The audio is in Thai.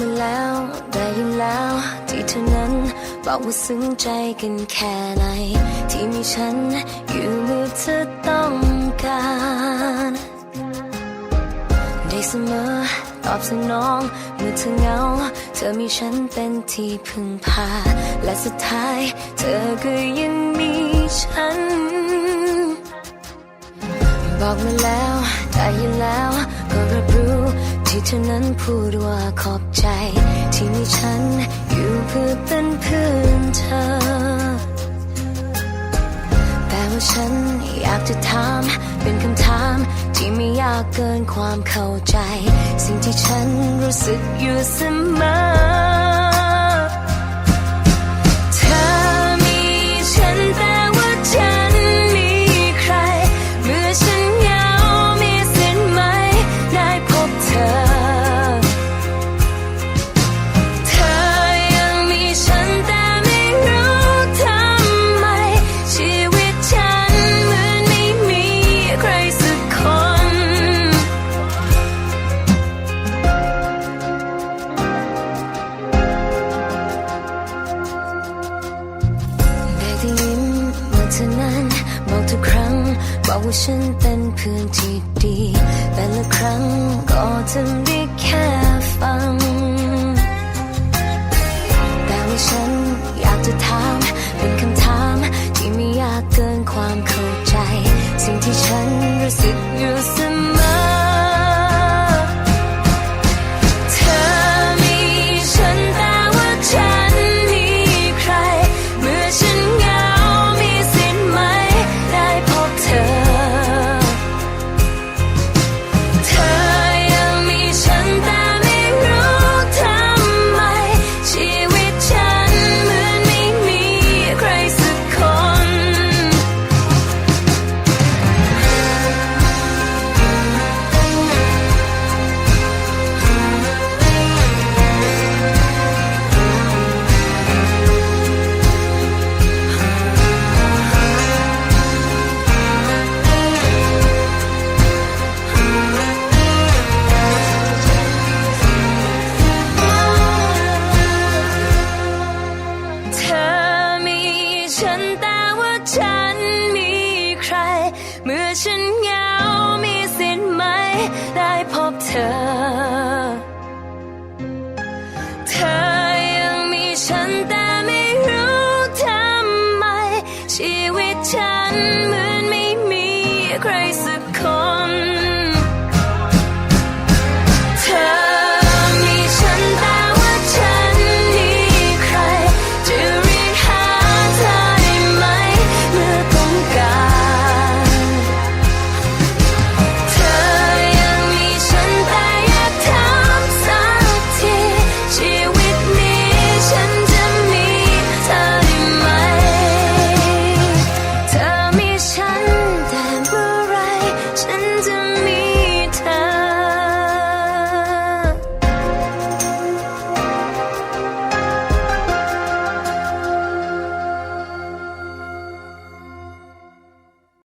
มาแล้ว ได้ยินแล้ว ที่เธอนั้น บอกว่าซึ้งใจกันแค่ไหน ที่มีฉัน อยู่เมื่อเธอต้องการ ได้เสมอตอบสนองเมื่อเธอเหงา เธอมีฉันเป็นที่พึ่งพา และสุดท้าย เธอก็ยังมีฉัน บอกมาแล้ว ได้ยินแล้ว ที่เธอนั้นพูดว่าขอบใจ ที่มีฉันอยู่เพื่อเป็นเพื่อนเธอ แต่ว่าฉันอยากจะถาม เป็นคำถามที่ไม่ยากเกินความเข้าใจ สิ่งที่ฉันรู้สึกอยู่เสมอ อกว่าฉันเป็นเพื่อนที่ดี แต่ละครั้งก็ทำได้แค่ฟัง แต่ว่าฉันอยากจะถามเป็นคำถามที่ไม่ยากเกินความเข้าใจ สิ่งที่ฉันรู้สึกอยู่เสมอ อ เธอยังมีฉันแต่ไม่รู้ทำไมชีวิตฉัน